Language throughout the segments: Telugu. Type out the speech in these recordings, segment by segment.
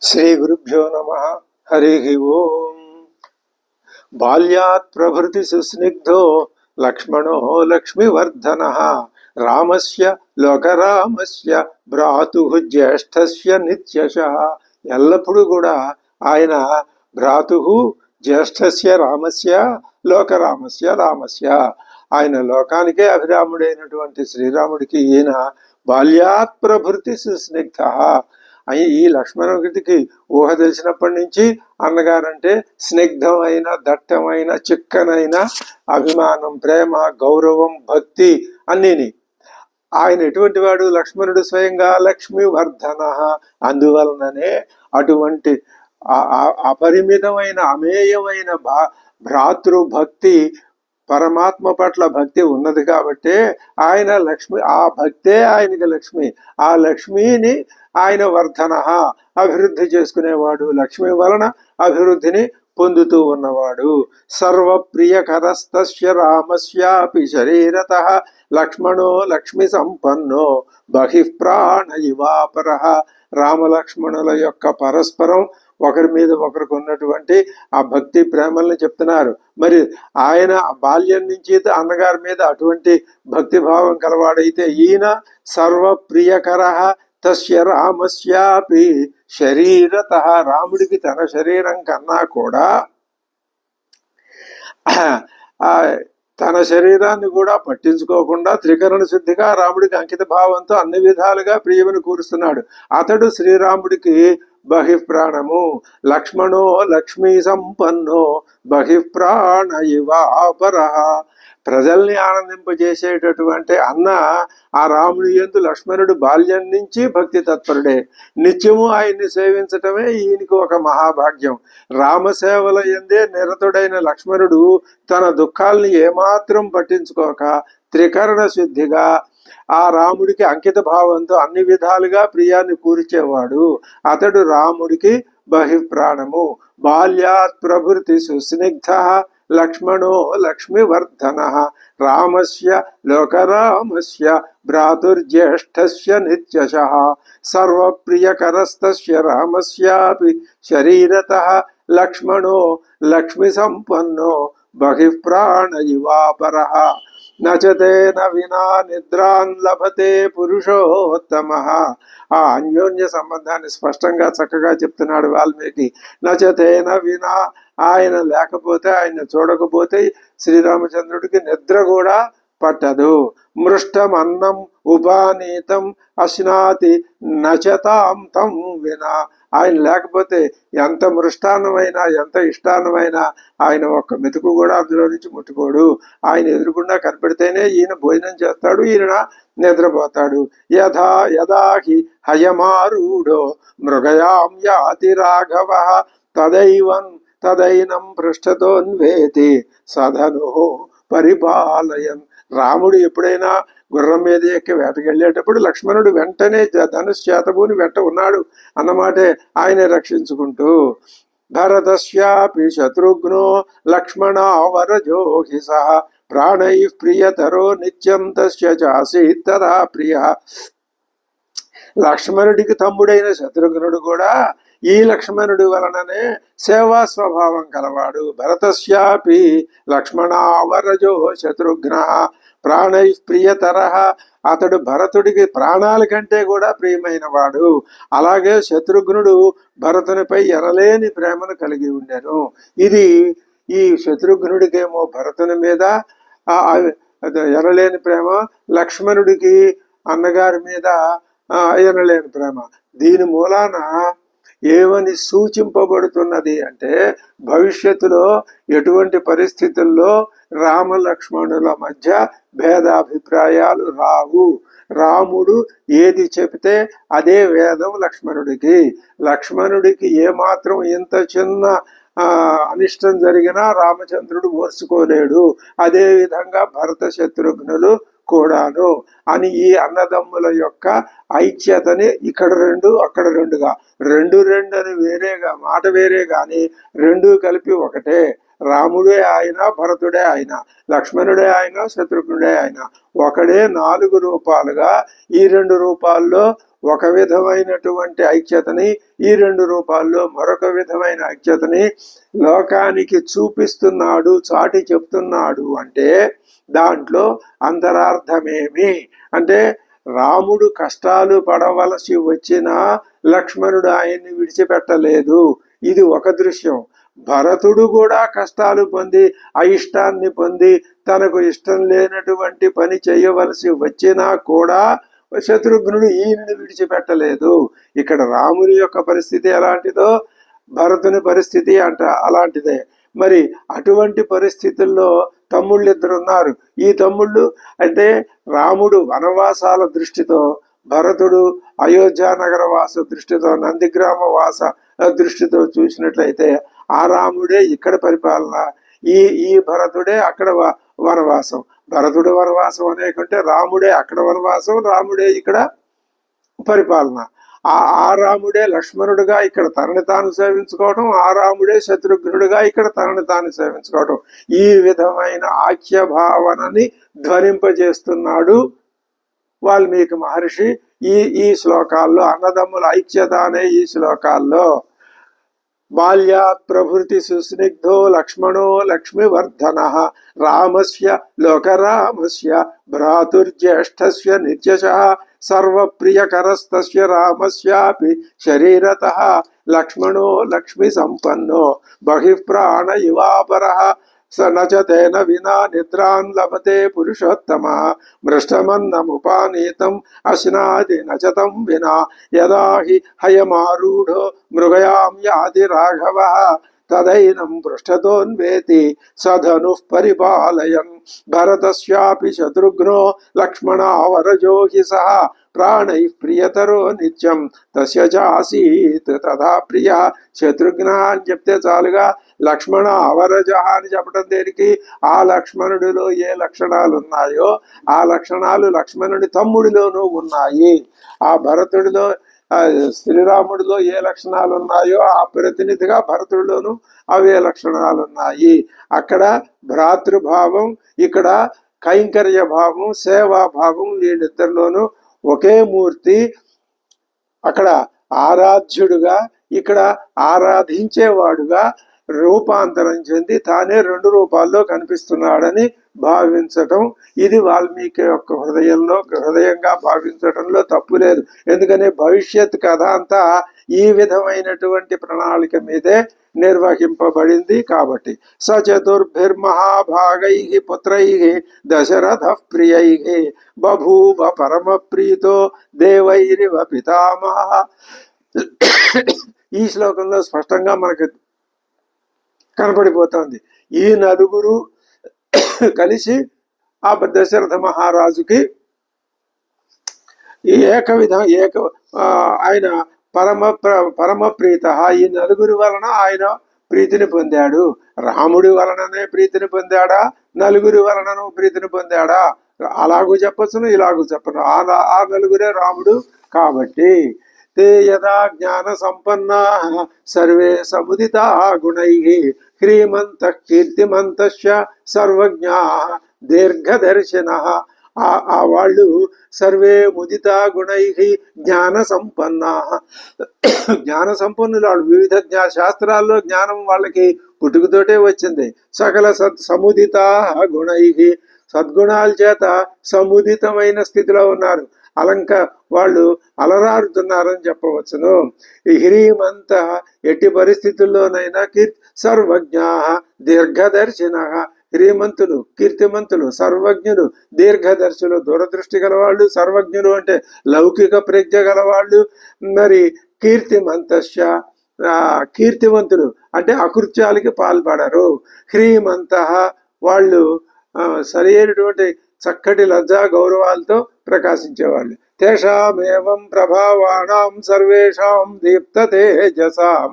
శ్రీ గురుభ్యో నమ. హరి ఓం. బాల్యాత్ ప్రభృతి సుస్నిగ్ధో లక్ష్మణో లక్ష్మివర్ధన. రామస్య లోకరామస్య భ్రాతు జ్యేష్ఠస్య నిత్యశ. ఎల్లప్పుడూ కూడా ఆయన భ్రాతు జ్యేష్ఠస్య రామస్య లోకరామస్య రామస్య. ఆయన లోకానికే అభిరాముడైనటువంటి శ్రీరాముడికి ఈయన బాల్యాత్ ప్రభృతి సుస్నిగ్ధ. అయ్యి ఈ లక్ష్మణుడికి ఊహ తెలిసినప్పటి నుంచి అన్నగారంటే స్నిగ్ధమైన దట్టమైన చిక్కనైన అభిమానం ప్రేమ గౌరవం భక్తి అన్నీని. ఆయన ఎటువంటి వాడు? లక్ష్మణుడు స్వయంగా లక్ష్మీవర్ధన. అందువలననే అటువంటి అపరిమితమైన అమేయమైన భా భ్రాతృ భక్తి పరమాత్మ పట్ల భక్తి ఉన్నది కాబట్టి ఆయన లక్ష్మి ఆ భక్తే ఆయనకి లక్ష్మి. ఆ లక్ష్మిని ఆయన వర్ధన అభివృద్ధి చేసుకునేవాడు. లక్ష్మి వలన అభివృద్ధిని పొందుతూ ఉన్నవాడు. సర్వప్రియకరస్తస్య రామస్యాపి శరీరత లక్ష్మణో లక్ష్మి సంపన్నో బహిఃప్రాణ ఇవాపర. రామలక్ష్మణుల యొక్క పరస్పరం ఒకరి మీద ఒకరికి ఉన్నటువంటి ఆ భక్తి ప్రేమల్ని చెప్తున్నారు. మరి ఆయన బాల్యం నుంచి అన్నగారి మీద అటువంటి భక్తి భావం కలవాడైతే ఈయన సర్వప్రియకర తస్య రామస్యాపి శరీరత. రాముడికి తన శరీరం కన్నా కూడా తన శరీరాన్ని కూడా పట్టించుకోకుండా త్రికరణ శుద్ధిగా రాముడికి అంకిత భావంతో అన్ని విధాలుగా ప్రియమని కూరుస్తున్నాడు. అతడు శ్రీరాముడికి బహిప్రాణము. లక్ష్మణో లక్ష్మీ సంపన్నో బహిప్రాణ ఇవాపర ప్రజల్ని ఆనందింపజేసేటటువంటి అన్న ఆ రాముని ఎందు లక్ష్మణుడు బాల్యం నుంచి భక్తి తత్పరుడే. నిత్యము ఆయన్ని సేవించటమే ఈయనకి ఒక మహాభాగ్యం. రామసేవల ఎందే నిరతుడైన లక్ష్మణుడు తన దుఃఖాల్ని ఏమాత్రం పట్టించుకోక త్రికరణ శుద్ధిగా ఆ రాముడికి అంకిత భావంతో అన్ని విధాలుగా ప్రియాన్ని కూర్చేవాడు అతడు రాముడికి బహిప్రాణము. బాల్యాత్ ప్రభృతి సుస్నిగ్ధ లక్ష్మణో లక్ష్మీవర్ధన. రామస్య లోకరామస్య భ్రాతుర్జ్యేష్ఠస్య నిత్యశ. సర్వప్రియకరస్తస్య రామస్యాపి శరీరత లక్ష్మణో లక్ష్మి సంపన్నో బహిఃప్రాణ ఇవాపర నచతేన వినా నిద్రాన్ లభతే పురుషోత్తమ. ఆ అన్యోన్య సంబంధాన్ని స్పష్టంగా చక్కగా చెప్తున్నాడు వాల్మీకి. నచతేన వినా ఆయన లేకపోతే ఆయన చూడకపోతే శ్రీరామచంద్రుడికి నిద్ర కూడా పట్టదు. మృష్టం అన్నం ఉపానీతం అశ్నాతి నచతాం తం వినా. ఆయన లేకపోతే ఎంత మృష్టాన్నమైనా ఎంత ఇష్టాన్నమైనా ఆయన ఒక్క మెతుకు కూడా అందులో నుంచి ముట్టుకోడు. ఆయన ఎదురుకుండా కనపడితేనే ఈయన భోజనం చేస్తాడు ఈయన నిద్రపోతాడు. యథా యదాహి హయమారూఢో మృగయాం యాతి రాఘవ తదైవం తదైనం పృష్ఠతోన్వేతి సదను పరిపాలయం రాముడు ఎప్పుడైనా గుర్రం మీద ఎక్కి వేటకెళ్ళేటప్పుడు లక్ష్మణుడు వెంటనే ధనుష్ చేతబూని వెంట ఉన్నాడు అన్నమాటే ఆయన రక్షించుకుంటూ భరతస్యాపి శత్రుఘ్నో లక్ష్మణావరజో హి సహ ప్రాణై ప్రియతరో నిత్యం తస్య తదా ప్రియ. లక్ష్మణుడికి తమ్ముడైన శత్రుఘ్నుడు కూడా ఈ లక్ష్మణుడి వలననే సేవా స్వభావం కలవాడు. భరతస్యాపి లక్ష్మణావరజో శత్రుఘ్న ప్రాణై ప్రియతర. అతడు భరతుడికి ప్రాణాల కంటే కూడా ప్రియమైన వాడు అలాగే శత్రుఘ్నుడు భరతునిపై ఎరలేని ప్రేమను కలిగి ఉండెను. ఇది ఈ శత్రుఘ్నుడికేమో భరతుని మీద ఎరలేని ప్రేమ లక్ష్మణుడికి అన్నగారి మీద ఎరలేని ప్రేమ. దీని మూలాన ఏమని సూచింపబడుతున్నది అంటే భవిష్యత్తులో ఎటువంటి పరిస్థితుల్లో రామ లక్ష్మణుల మధ్య భేదాభిప్రాయాలు రావు. రాముడు ఏది చెబితే అదే వేదం లక్ష్మణుడికి. లక్ష్మణుడికి ఏమాత్రం ఇంత చిన్న అనిష్టం జరిగినా రామచంద్రుడు ఓర్చుకోలేడు. అదేవిధంగా భరత శత్రుఘ్నులు కూడాను అని ఈ అన్నదమ్ముల యొక్క ఐక్యతని ఇక్కడ రెండు అక్కడ రెండుగా. రెండు రెండు అని వేరేగా మాట వేరే కానీ రెండు కలిపి ఒకటే. రాముడే ఆయన భరతుడే ఆయన లక్ష్మణుడే ఆయన శత్రుఘ్నుడే ఆయన. ఒకడే నాలుగు రూపాలుగా ఈ రెండు రూపాల్లో ఒక విధమైనటువంటి ఐక్యతని ఈ రెండు రూపాల్లో మరొక విధమైన ఐక్యతని లోకానికి చూపిస్తున్నాడు చాటి చెప్తున్నాడు అంటే దాంట్లో అంతరార్థమేమి? అంటే రాముడు కష్టాలు పడవలసి వచ్చినా లక్ష్మణుడు ఆయన్ని విడిచిపెట్టలేదు. ఇది ఒక దృశ్యం. భరతుడు కూడా కష్టాలు పొంది అయిష్టాన్ని పొంది తనకు ఇష్టం లేనటువంటి పని చేయవలసి వచ్చినా కూడా శత్రుఘ్నుడు ఈయనను విడిచిపెట్టలేదు. ఇక్కడ రాముని యొక్క పరిస్థితి ఎలాంటిదో భరతుని పరిస్థితి అంట అలాంటిదే. మరి అటువంటి పరిస్థితుల్లో తమ్ముళ్ళు ఇద్దరు ఉన్నారు ఈ తమ్ముళ్ళు అంటే రాముడు వనవాసాల దృష్టితో భరతుడు అయోధ్య నగర వాస దృష్టితో నందిగ్రామ వాస దృష్టితో చూసినట్లయితే ఆ రాముడే ఇక్కడ పరిపాలన ఈ ఈ భరతుడే అక్కడ వ- వనవాసం. భరతుడు వనవాసం అనే కంటే రాముడే అక్కడ వనవాసం రాముడే ఇక్కడ పరిపాలన. ఆ ఆ రాముడే లక్ష్మణుడుగా ఇక్కడ తనని తాను సేవించుకోవటం ఆ రాముడే శత్రుఘ్నుడుగా ఇక్కడ తనని తాను సేవించుకోవటం. ఈ విధమైన ఆఖ్య భావనని ధ్వనింపజేస్తున్నాడు వాల్మీకి మహర్షి ఈ ఈ శ్లోకాల్లో అన్నదమ్ముల ఐక్యత అనే ఈ శ్లోకాల్లో. బాల్యాత్ ప్రభృతి సుస్నిగ్ధో లక్ష్మణో లక్ష్మివర్ధన రామస్య లోకరామస్య భ్రాతుర్జ్యేష్ఠస్య నిత్యశ సర్వప్రియకరస్తస్య రామస్యాపి శరీరతః లక్ష్మణో లక్ష్మి సంపన్నో బహిఃప్రాణ ఇవాపరః స న చ తేన వినా నిద్రాన్ లభతే పురుషోత్తమ మృష్టమన్నముపానీతం అశ్నాది న చ తం వినా యదా హి హయమారూఢో మృగయాం యాది రాఘవ తదైనం పృష్టతోన్వేతి సధను పరిపాలయన్ భరతస్యాపి శత్రుఘ్నో లక్ష్మణావరజో హి సహ ప్రాణై ప్రియతరో నిత్యం తస్య చాసీత్ తథా ప్రియ శత్రుఘ్న అని చెప్తే చాలుగా లక్ష్మణ అవరజ అని చెప్పడం దేనికి? ఆ లక్ష్మణుడిలో ఏ లక్షణాలు ఉన్నాయో ఆ లక్షణాలు లక్ష్మణుడి తమ్ముడిలోనూ ఉన్నాయి. ఆ భరతుడిలో శ్రీరాముడిలో ఏ లక్షణాలు ఉన్నాయో ఆ ప్రతినిధిగా భరతుడిలోనూ అవే లక్షణాలు ఉన్నాయి. అక్కడ భ్రాతృభావం ఇక్కడ కైంకర్య భావం సేవాభావం వీళ్ళిద్దరిలోనూ ఒకే మూర్తి. అక్కడ ఆరాధ్యుడుగా ఇక్కడ ఆరాధించేవాడుగా రూపాంతరం చెంది తానే రెండు రూపాల్లో కనిపిస్తున్నాడని భావించటం ఇది వాల్మీకి యొక్క హృదయంలో హృదయంగా భావించటంలో తప్పు లేదు. ఎందుకని భవిష్యత్ కథ అంతా ఈ విధమైనటువంటి ప్రణాళిక మీదే నిర్వహింపబడింది కాబట్టి. స చతుర్భిర్మహాభాగై పుత్రై దశరథ ప్రియై బభూవ పరమ ప్రీతో దేవైరివ పితామహ. ఈ శ్లోకంలో స్పష్టంగా మనకు కనపడిపోతోంది. ఈ నలుగురు కలిసి ఆ దశరథ మహారాజుకి ఈ ఏక విధం ఏక ఆయన పరమ ప్ర- పరమ ప్రీత ఈ నలుగురి వలన ఆయన ప్రీతిని పొందాడు. రాముడి వలననే ప్రీతిని పొందాడా? నలుగురి వలనను ప్రీతిని పొందాడా? అలాగూ చెప్పచ్చును ఇలాగూ చెప్పను. ఆ ఆ నలుగురే రాముడు కాబట్టి ते यदा ज्ञानसम्पन्नाः सर्वे समुदिता गुणैः ह्रीमन्तः కీర్తిమంతశ్చ సర్వజ్ఞాः దీర్ఘదర్శినः ఆ ఆ వాళ్ళు సర్వే ముదిత గుణై జ్ఞాన సంపన్నా జ్ఞాన సంపన్నులు వాళ్ళు వివిధ జ్ఞా శాస్త్రాల్లో జ్ఞానం వాళ్ళకి పుట్టుకతోటే వచ్చింది సకల సత్ సముదిత గుణై సద్గుణాల చేత సముదితమైన స్థితిలో ఉన్నారు అలంక వాళ్ళు అలరారుతున్నారని చెప్పవచ్చును. ఈ ఎట్టి పరిస్థితుల్లోనైనా కీర్ సర్వజ్ఞ దీర్ఘదర్శిన. శ్రీమంతులు కీర్తిమంతులు సర్వజ్ఞులు దీర్ఘదర్శులు దూరదృష్టి గలవాళ్ళు సర్వజ్ఞులు అంటే లౌకిక ప్రజ్ఞ గలవాళ్ళు. మరి కీర్తిమంతశ కీర్తివంతులు అంటే అకృత్యాలకి పాల్పడరు. హ్రీమంత వాళ్ళు సరి అయినటువంటి చక్కటి లజ్జా గౌరవాలతో ప్రకాశించేవాళ్ళు. తేషామేవం ప్రభావాణం సర్వేషాం దీప్త తేజసాం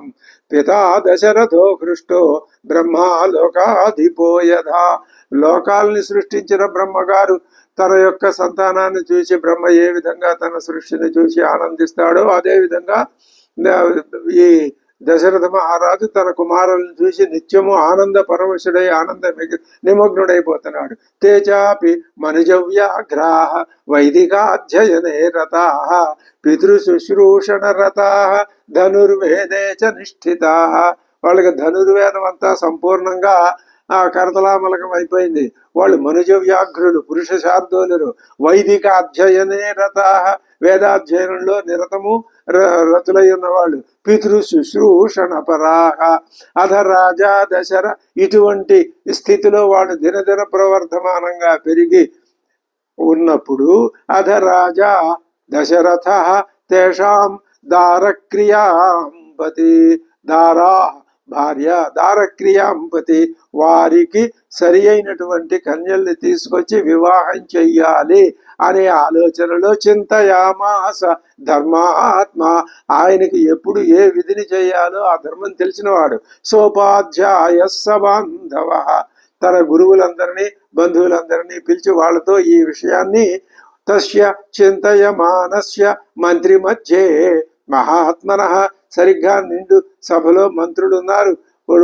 పితా దశరథో హృష్టో బ్రహ్మా లోకాధిపో యథా. లోకాల్ని సృష్టించిన బ్రహ్మగారు తన యొక్క సంతానాన్ని చూసి బ్రహ్మ ఏ విధంగా తన సృష్టిని చూసి ఆనందిస్తాడో అదే విధంగా ఈ దశరథ మహారాజు తన కుమారులను చూసి నిత్యము ఆనంద పరవశుడై ఆనంద నిమగ్నుడైపోతున్నాడు. తేజాపి మనుజవ్యాఘ్రాహ వైదికాధ్యయనే రతా పితృశుశ్రూషణ రతా ధనుర్వేదే చ నిష్ఠితా. వాళ్ళకి ధనుర్వేదం అంతా సంపూర్ణంగా ఆ కరతలామలకం అయిపోయింది. వాళ్ళు మనుజ వ్యాఘ్రులు పురుష శార్దూలురు వైదిక అధ్యయనే రత వేదాధ్యయనంలో నిరతము రతులై ఉన్నవాళ్ళు పితృ శుశ్రూషణ పరాహ అధ రాజా దశర ఇటువంటి స్థితిలో వాళ్ళు దినదిన ప్రవర్ధమానంగా పెరిగి ఉన్నప్పుడు అధ రాజా దశరథ తేషాం దారక్రియాంపతి. దారా భార్య దారక్రియాంపతి. వారికి సరి అయినటువంటి కన్యల్ని తీసుకొచ్చి వివాహం చెయ్యాలి. అనే ఆలోచనలో చింతయామాస ధర్మాత్మ. ఆయనకి ఎప్పుడు ఏ విధిని చేయాలో ఆ ధర్మం తెలిసినవాడు. సోపాధ్యాయ సబాంధవ. తన గురువులందరినీ బంధువులందరినీ పిలిచి వాళ్ళతో ఈ విషయాన్ని తస్య చింతయమానస్య మంత్రి మధ్యే మహాత్మన సరిగ్గా నిండు సభలో మంత్రులు ఉన్నారు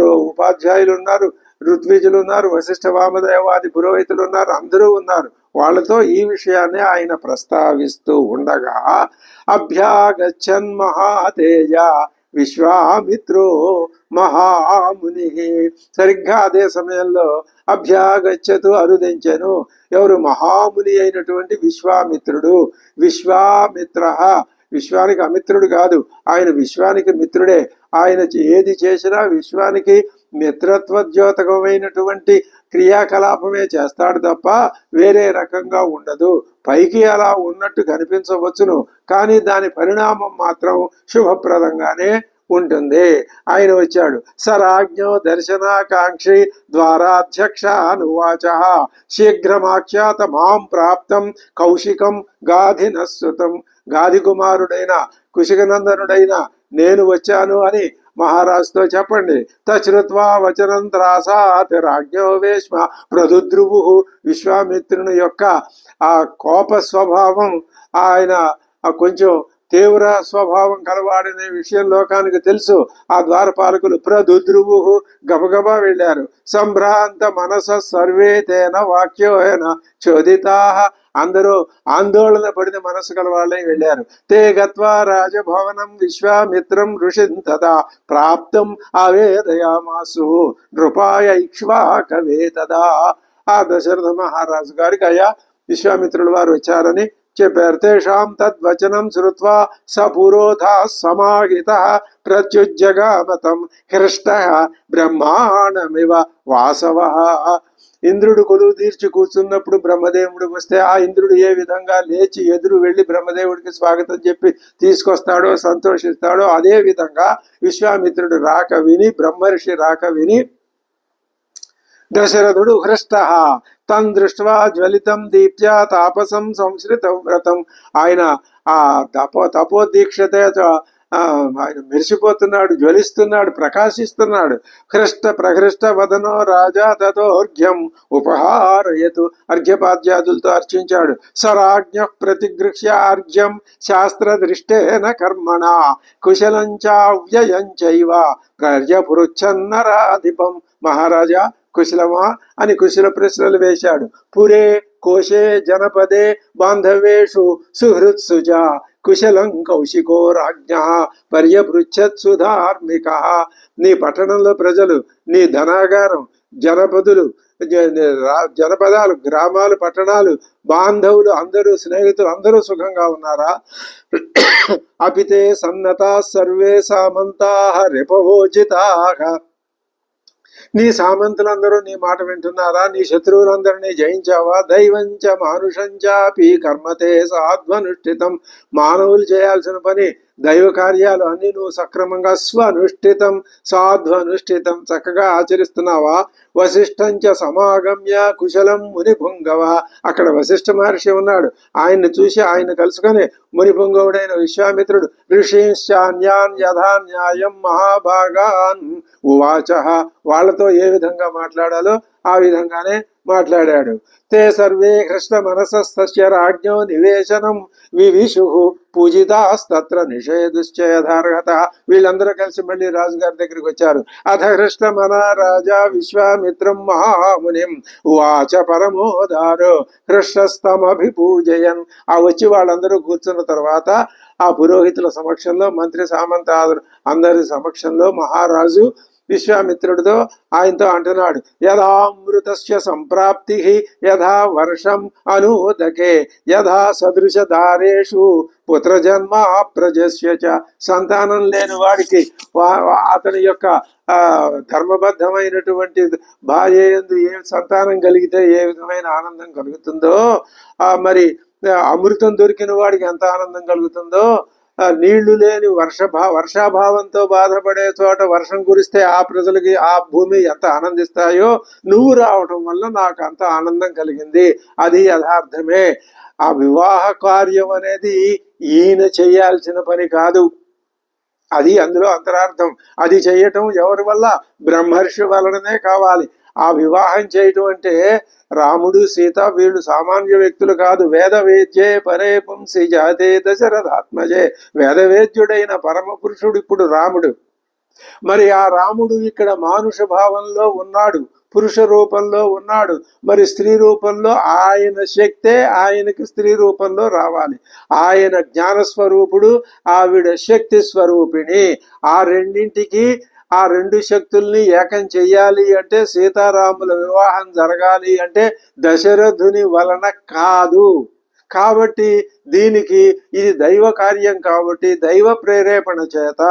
ఉపాధ్యాయులు ఉన్నారు ఋత్విజులు ఉన్నారు వశిష్ఠ వామదేవాది పురోహితులు ఉన్నారు అందరూ ఉన్నారు. వాళ్ళతో ఈ విషయాన్ని ఆయన ప్రస్తావిస్తూ ఉండగా అభ్యాగచ్చన్ మహాతేజ విశ్వామిత్రో మహాముని. సరిగ్గా అదే సమయంలో అభ్యాగచ్చతు అరుదించెను. ఎవరు? మహాముని అయినటువంటి విశ్వామిత్రుడు. విశ్వామిత్ర. విశ్వానికి అమిత్రుడు కాదు. ఆయన విశ్వానికి మిత్రుడే. ఆయన ఏది చేసినా విశ్వానికి మిత్రత్వద్యోతకమైనటువంటి క్రియాకలాపమే చేస్తాడు తప్ప వేరే రకంగా ఉండదు. పైకి అలా ఉన్నట్టు కనిపించవచ్చును. కానీ దాని పరిణామం మాత్రం శుభప్రదంగానే ఉంటుంది. ఆయన వచ్చాడు. సరాజ్ఞో దర్శనాకాంక్షి ద్వారాధ్యక్ష అనువాచ శీఘ్రమాఖ్యాత మాం ప్రాప్తం కౌశికం గాధినశ్రుతం గాధి కుమారుడైన కుశికనందనుడైన నేను వచ్చాను అని మహారాజుతో చెప్పండి. తశ్రుత్వా వచనం త్రాసాత్ రాజ్ఞో వేష్మ ప్రదుద్రువు విశ్వామిత్రుని యొక్క ఆ కోప స్వభావం ఆయన కొంచెం తీవ్ర స్వభావం కలవాడనే విషయం లోకానికి తెలుసు. ఆ ద్వారపాలకులు ప్రదుద్రువు గబగబా వెళ్ళారు. సంభ్రాంత మనస సర్వే తేన వాక్యోహేన చోదితా అందరూ ఆందోళన పడిన మనసు గల వాళ్ళే వెళ్ళారు. తే గత్వా రాజభవనం విశ్వామిత్రం ఋషిం తదా ప్రాప్తం ఆవేదయామాసు. నృపాయ ఇక్ష్వాకవే తదా ఆ దశరథ మహారాజు గారికి అయ్యా విశ్వామిత్రుల వారు వచ్చారని చెప్పారు. తేషాం తద్వచనం శ్రుత్వా స పురోధా సమాహిత ప్రత్యుజ్జగామతం. హృష్ట బ్రహ్మాండమివ వాసవ. ఇంద్రుడు కొలువు తీర్చి కూర్చున్నప్పుడు బ్రహ్మదేవుడు వస్తే ఆ ఇంద్రుడు ఏ విధంగా లేచి ఎదురు వెళ్ళి బ్రహ్మదేవుడికి స్వాగతం చెప్పి తీసుకొస్తాడో సంతోషిస్తాడో అదే విధంగా విశ్వామిత్రుడు రాక విని బ్రహ్మర్షి రాక విని దశరథుడు హృష్ట. తన్ దృష్ట్వా జ్వలితం దీప్త్యా తాపసం సంశ్రిత వ్రతం. ఆయన ఆ తపో తపోదీక్షత ఆయన మెరిసిపోతున్నాడు జ్వలిస్తున్నాడు ప్రకాశిస్తున్నాడు. హృష్ట ప్రహృష్ట వదనో రాజా తథోర్ఘ్యం ఉపహారయతు. అర్ఘ్యపాద్యాదులతో అర్చించాడు. సరాజ్ఞ ప్రతిగృహ్య అర్ఘ్యం శాస్త్ర దృష్టేన కర్మణ. కుశలం చావ్యయం చైవ. ప్రర్యపురుచ్ఛన్నరాధిపం మహారాజా కుశలమా? అని కుశల ప్రశ్నలు వేశాడు. పురే కోశే జనపదే బాంధవేషు సుహృత్సుజ. కుశలం కౌశికో రాజ్ఞ పర్యపృచ్ఛత్సు సుధార్మిక నీ పట్టణంలో ప్రజలు నీ ధనాగారం జనపదులు జనపదాలు గ్రామాలు పట్టణాలు బాంధవులు అందరూ స్నేహితులు అందరూ సుఖంగా ఉన్నారా? అపితే సన్నత సర్వే సామంతా రిపవోచితా। నీ సామంతులందరూ నీ మాట వింటున్నారా? నీ శత్రువులందరినీ జయించావా? దైవంచ మానుషంచాపి కర్మతే సాధ్వనుష్ఠితం. మానవులు చేయాల్సిన పని దైవ కార్యాలు అన్ని నువ్వు సక్రమంగా స్వనుష్ఠితం సాధ్వనుష్ఠితం చక్కగా ఆచరిస్తున్నావా? వశిష్ఠంచ సమాగమ్య కుశలం మునిభుంగవ. అక్కడ వశిష్ఠ మహర్షి ఉన్నాడు. ఆయన్ని చూసి ఆయన కలుసుకొని మునిభుంగవుడైన విశ్వామిత్రుడు ఋషిశ్చాన్యాన్ యథాన్యాయం మహాభాగాన్ ఉవాచ. వాళ్ళతో ఏ విధంగా మాట్లాడాలో ఆ విధంగానే మాట్లాడాడు. తే సర్వే కృష్ణ మనసస్య రాజ్ఞో నివేశనం వివిషు పూజితాస్తత్ర నిషేధుశ్చయధార్హత. వీళ్ళందరూ కలిసి మళ్ళీ రాజుగారి దగ్గరికి వచ్చారు. అథ కృష్ణ మన రాజా విశ్వామిత్రం మహామునిం వాచ పరమోదారు కృష్ణస్తమభిపూజయన్. ఆ వచ్చి వాళ్ళందరూ కూర్చున్న తర్వాత ఆ పురోహితుల సమక్షంలో మంత్రి సామంత అందరి సమక్షంలో మహారాజు విశ్వామిత్రుడితో ఆయనతో అంటున్నాడు యథామృతస్య సంప్రాప్తి యథా వర్షం అనూదకే యథా సదృశ దారేషు పుత్రజన్మ ప్రజస్య చ. సంతానం లేని వాడికి వా- అతని యొక్క ధర్మబద్ధమైనటువంటి భార్య ఎందు ఏ సంతానం కలిగితే ఏ విధమైన ఆనందం కలుగుతుందో మరి అమృతం దొరికిన వాడికి ఎంత ఆనందం కలుగుతుందో నీళ్ళు లేని వర్షభా వర్షాభావంతో బాధపడే చోట వర్షం కురిస్తే ఆ ప్రజలకి ఆ భూమి ఎంత ఆనందిస్తాయో నువ్వు రావటం వల్ల నాకు అంత ఆనందం కలిగింది. అది యథార్థమే. ఆ వివాహ కార్యం అనేది ఈయన చేయాల్సిన పని కాదు. అది అందులో అంతరార్థం. అది చేయటం ఎవరి వల్ల? బ్రహ్మర్షి వలననే కావాలి. ఆ వివాహం చేయటం అంటే రాముడు సీత వీళ్ళు సామాన్య వ్యక్తులు కాదు. వేద వేద్యే పరే పుంసి జాతే దశరథాత్మజే. వేదవేద్యుడైన పరమ పురుషుడు ఇప్పుడు రాముడు. మరి ఆ రాముడు ఇక్కడ మానుష భావంలో ఉన్నాడు పురుష రూపంలో ఉన్నాడు. మరి స్త్రీ రూపంలో ఆయన శక్తే ఆయనకి స్త్రీ రూపంలో రావాలి. ఆయన జ్ఞాన స్వరూపుడు ఆవిడ శక్తి స్వరూపిణి. ఆ రెండింటికి ఆ రెండు శక్తుల్ని ఏకం చెయ్యాలి అంటే సీతారాముల వివాహం జరగాలి అంటే దశరథుని వలన కాదు. కాబట్టి దీనికి ఇది దైవ కార్యం కాబట్టి దైవ ప్రేరేపణ చేత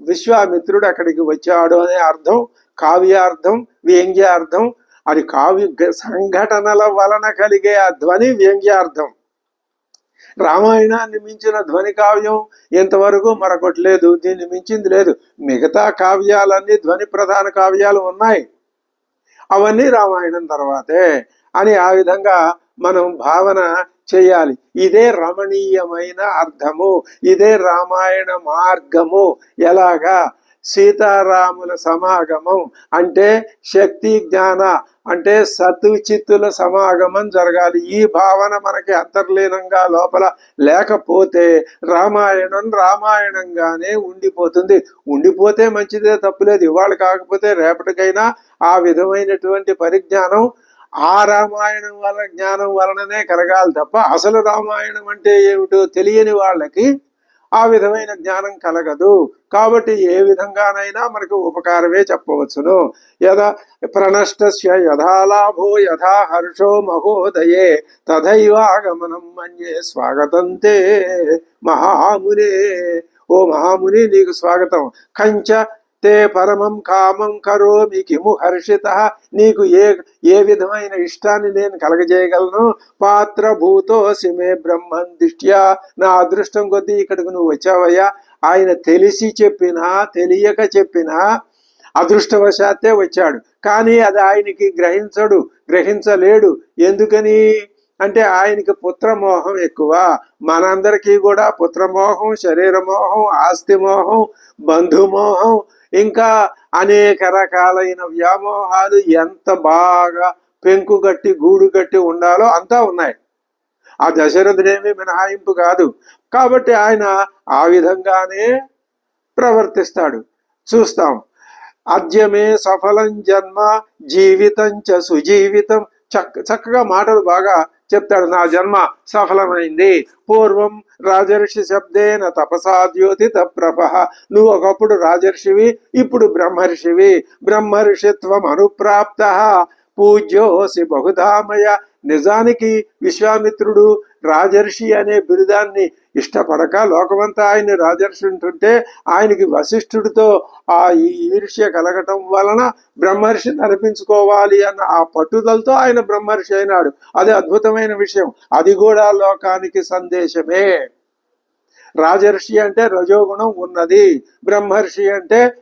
విశ్వామిత్రుడు అక్కడికి వచ్చాడు అనే అర్థం కావ్యార్థం వ్యంగ్యార్థం. అది కావ్య సంఘటనల వలన కలిగే ఆ ధ్వని వ్యంగ్యార్థం. రామాయణాన్ని మించిన ధ్వని కావ్యం ఇంతవరకు మరొకటి లేదు దీన్ని మించింది లేదు. మిగతా కావ్యాలన్నీ ధ్వని ప్రధాన కావ్యాలు ఉన్నాయి. అవన్నీ రామాయణం తర్వాతే అని ఆ విధంగా మనం భావన చేయాలి. ఇదే రమణీయమైన అర్థము ఇదే రామాయణ మార్గము. ఎలాగా? సీతారాముల సమాగమం అంటే శక్తి జ్ఞాన అంటే సత్చిత్తుల సమాగమం జరగాలి. ఈ భావన మనకి అంతర్లీనంగా లోపల లేకపోతే రామాయణం రామాయణంగానే ఉండిపోతుంది. ఉండిపోతే మంచిదే తప్పులేదు. ఇవాళ కాకపోతే రేపటికైనా ఆ విధమైనటువంటి పరిజ్ఞానం ఆ రామాయణం వల్ల జ్ఞానం వలననే కలగాలి తప్ప అసలు రామాయణం అంటే ఏమిటో తెలియని వాళ్ళకి ఆ విధమైన జ్ఞానం కలగదు. కాబట్టి ఏ విధంగానైనా మనకు ఉపకారమే చెప్పవచ్చును. యథా ప్రణష్టస్య యథాలాభో యథా హర్షో మహోదయే తథైవాగమనం మన్యే స్వాగతంతే మహామునే. ఓ మహాముని నీకు స్వాగతం. కంచ తే పరమం కామం కరోమి కిము హర్షిత. నీకు ఏ ఏ విధమైన ఇష్టాన్ని నేను కలగజేయగలను? పాత్ర భూతో మే బ్రహ్మన్ దిష్ట్యా. నా అదృష్టం కొద్దీ ఇక్కడికి నువ్వు వచ్చావయ్యా. ఆయన తెలిసి చెప్పినా తెలియక చెప్పినా అదృష్టవశాత్తే వచ్చాడు. కానీ అది ఆయనకి గ్రహించడు గ్రహించలేడు. ఎందుకని? అంటే ఆయనకి పుత్రమోహం ఎక్కువ. మనందరికీ కూడా పుత్రమోహం శరీరమోహం ఆస్తి మోహం బంధుమోహం ఇంకా అనేక రకాలైన వ్యామోహాలు ఎంత బాగా పెంకు గట్టి గూడు గట్టి ఉండాలో అంతా ఉన్నాయి. ఆ దశరథుడేమి మినహాయింపు కాదు. కాబట్టి ఆయన ఆ విధంగానే ప్రవర్తిస్తాడు. చూస్తాం. అద్యమే సఫలం జన్మ జీవితం చ సుజీవితం. చక్క చక్కగా మాటలు బాగా చెప్తాడు నా జన్మ సఫలమైంది. పూర్వం రాజర్షి శబ్దేన తపసాద్యోతి తప్రభ నువ్వు ఒకప్పుడు రాజర్షివి ఇప్పుడు బ్రహ్మర్షివి. బ్రహ్మర్షిత్వం అనుప్రాప్త. పూజ్యోసి బహుధామయ. నిజానికి విశ్వామిత్రుడు రాజర్షి అనే బిరుదాన్ని ఇష్టపడక లోకమంతా ఆయన రాజర్షి ఉంటుంటే ఆయనకి వశిష్ఠుడితో ఆ ఈ ఈర్ష్య కలగటం వలన బ్రహ్మర్షిని నడిపించుకోవాలి అన్న ఆ పట్టుదలతో ఆయన బ్రహ్మర్షి అయినాడు. అది అద్భుతమైన విషయం. అది కూడా లోకానికి సందేశమే. రాజర్షి అంటే రజోగుణం ఉన్నది. బ్రహ్మర్షి అంటే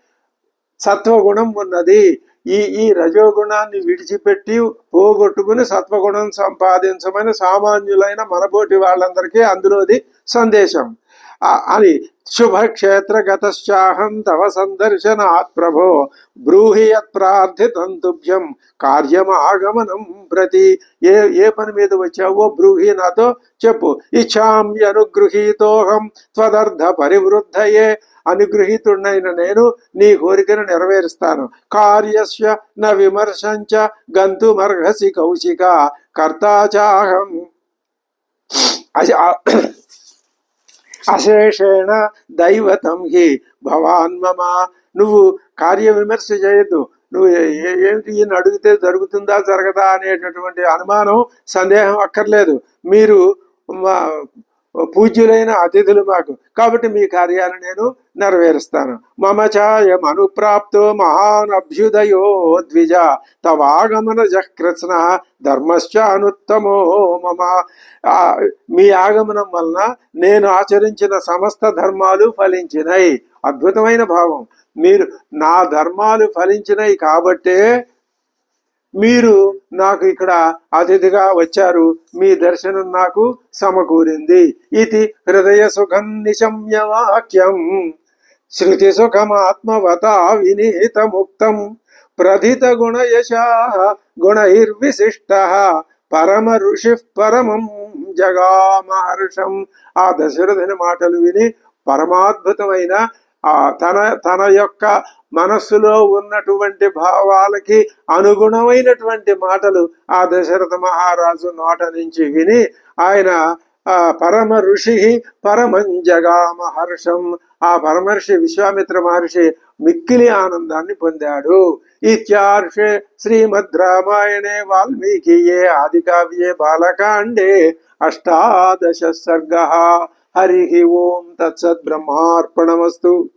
సత్వగుణం ఉన్నది. ఈ ఈ రజోగుణాన్ని విడిచిపెట్టి పోగొట్టుకుని సత్వగుణం సంపాదించమని సామాన్యులైన మనబోటి వాళ్ళందరికీ అందులోది సందేశం. ఆ- అని శుభక్షేత్రగతశ్చాహం తవ సందర్శనాత్ ప్రభో బ్రూహి యత్ ప్రార్థితం తుభ్యం కార్యమాగమనం ప్రతి. ఏ ఏ పని మీద వచ్చావో బ్రూహి నాతో చెప్పు. ఇచ్చామ్యనుగృహీతోహం త్వదర్థ పరివృద్ధయే. అనుగృహీతుడైన నేను నీ కోరికను నెరవేరుస్తాను. కార్యస్య న విమర్శంచ గంతుమర్హసి కౌశిక కర్తాచాహం. అది అశేషేణ దైవతం హి. భవాన్ మమ. నువ్వు కార్య విమర్శ చేయొద్దు. నువ్వు ఏమిటి ఏంటి ఈయన అడిగితే జరుగుతుందా జరగదా అనేటటువంటి అనుమానం సందేహం అక్కర్లేదు. మీరు మా పూజ్యులైన అతిథులు మాకు. కాబట్టి మీ కార్యాలు నేను నెరవేరుస్తాను మమ ఛాయం అనుప్రాప్తో మహాన్ అభ్యుదయో ద్విజ తవాగమన జకృత్న ధర్మశ్చ అనుత్తమో మమ మీ ఆగమనం వలన నేను ఆచరించిన సమస్త ధర్మాలు ఫలించినాయి అద్భుతమైన భావం. మీరు నా ధర్మాలు ఫలించినాయి కాబట్టే మీరు నాకు ఇక్కడ అతిథిగా వచ్చారు. మీ దర్శనం నాకు సమకూరింది. ఇది హృదయ సుఖం నిశమ్య వాక్యం. శృతి సుఖమాత్మవత వినీత ముక్తం ప్రథిత గుణయశా గుణైర్విశిష్ట పరమ ఋషి పరమం జగామహర్షం. ఆ దశరథుని మాటలు విని పరమాద్భుతమైన ఆ తన తన యొక్క మనస్సులో ఉన్నటువంటి భావాలకి అనుగుణమైనటువంటి మాటలు ఆ దశరథ మహారాజు నోట నుంచి విని ఆయన పరమ ఋషి పరమంజగామ హర్షం ఆ పరమర్షి విశ్వామిత్ర మహర్షి మిక్కిలి ఆనందాన్ని పొందాడు. ఇత్యార్షే శ్రీమద్ రామాయణే వాల్మీకియే ఆది కావ్యే బాలకాండే అష్టాదశ సర్గ. హరి ఓం తత్సత్ బ్రహ్మార్పణమస్తు.